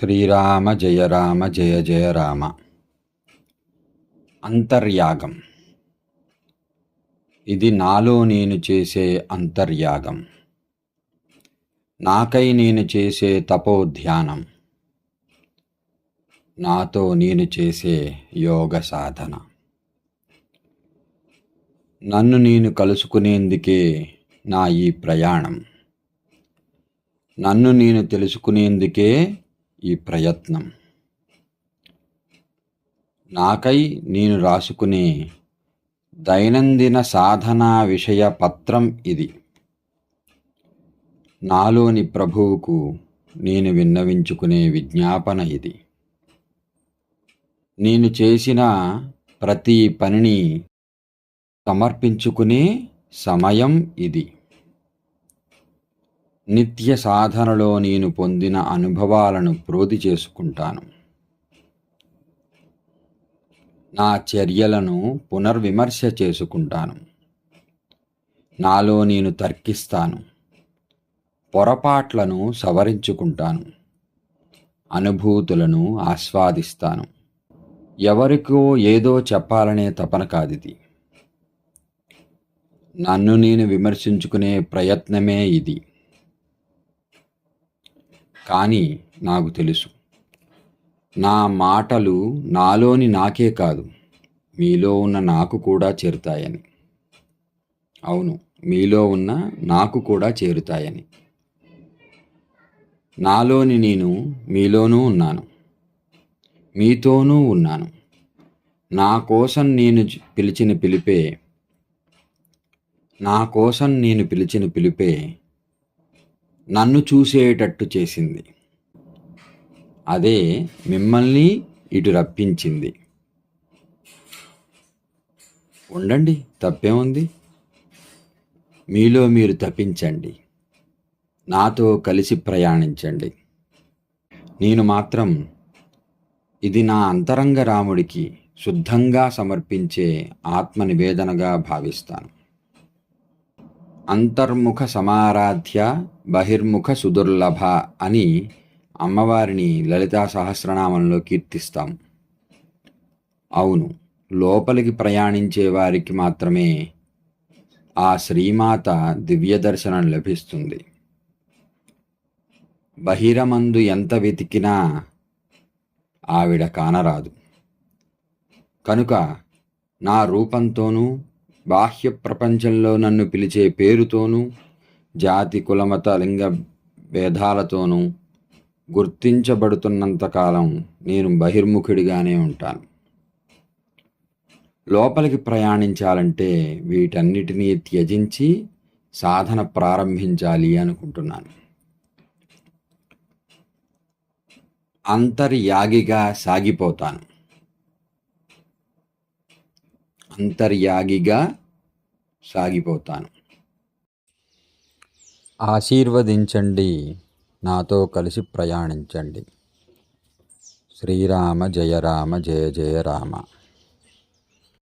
శ్రీరామ జయ రామ జయ జయ రామ. అంతర్యాగం. ఇది నాలో నేను చేసే అంతర్యాగం. నాకై నేను చేసే తపోధ్యానం. నాతో నేను చేసే యోగ సాధన. నన్ను నేను కలుసుకునేందుకే నా ఈ ప్రయాణం. నన్ను నేను తెలుసుకునేందుకే ఈ ప్రయత్నం. నాకై నేను రాసుకునే దైనందిన సాధనా విషయ పత్రం ఇది. నాలోని ప్రభువుకు నేను విన్నవించుకునే విజ్ఞాపన ఇది. నేను చేసిన ప్రతి పనిని సమర్పించుకునే సమయం ఇది. నిత్య సాధనలో నేను పొందిన అనుభవాలను ప్రోధి చేసుకుంటాను. నా చర్యలను పునర్విమర్శ చేసుకుంటాను. నాలో నేను తర్కిస్తాను. పొరపాట్లను సవరించుకుంటాను. అనుభూతులను ఆస్వాదిస్తాను. ఎవరికో ఏదో చెప్పాలనే తపన కాదిది. నన్ను నేను విమర్శించుకునే ప్రయత్నమే ఇది. కానీ నాకు తెలుసు. నా మాటలు నాలోని నాకే కాదు మీలో ఉన్న నాకు కూడా చేరుతాయని. అవును మీలో ఉన్న నాకు కూడా చేరుతాయని. నాలోని నేను మీలోనూ ఉన్నాను. మీతోనూ ఉన్నాను. నా కోసం నేను పిలిచిన పిలిపే నా కోసం నేను పిలిచిన పిలిపే నన్ను చూసేటట్టు చేసింది. అదే మిమ్మల్ని ఇటు రప్పించింది. ఉండండి తప్పేముంది? మీలో మీరు తప్పించండి. నాతో కలిసి ప్రయాణించండి. నేను మాత్రం ఇది నా అంతరంగ రాముడికి శుద్ధంగా సమర్పించే ఆత్మ నివేదనగా భావిస్తాను. అంతర్ముఖ సమారాధ్య బహిర్ముఖ సుదుర్లభ అని అమ్మవారిని లలితా సహస్రనామంలో కీర్తిస్తాం. అవును లోపలికి ప్రయాణించే వారికి మాత్రమే ఆ శ్రీమాత దివ్య దర్శనం లభిస్తుంది. బహిరమందు ఎంత వెతికినా ఆవిడ కానరాదు. కనుక నా రూపంతోనూ బాహ్య ప్రపంచంలో నన్ను పిలిచే పేరుతోనూ జాతి కులమత లింగ భేదాలతోనూ గుర్తించబడుతున్నంతకాలం నేను బహిర్ముఖుడిగానే ఉంటాను. లోపలికి ప్రయాణించాలంటే వీటన్నిటినీ త్యజించి సాధన ప్రారంభించాలి అనుకుంటున్నాను. అంతర్యాగిగా సాగిపోతాను. అంతర్యాగిగా సాగిపోతాను. ఆశీర్వదించండి. నాతో కలిసి ప్రయాణించండి. శ్రీరామ జయ రామ జయ జయ రామ.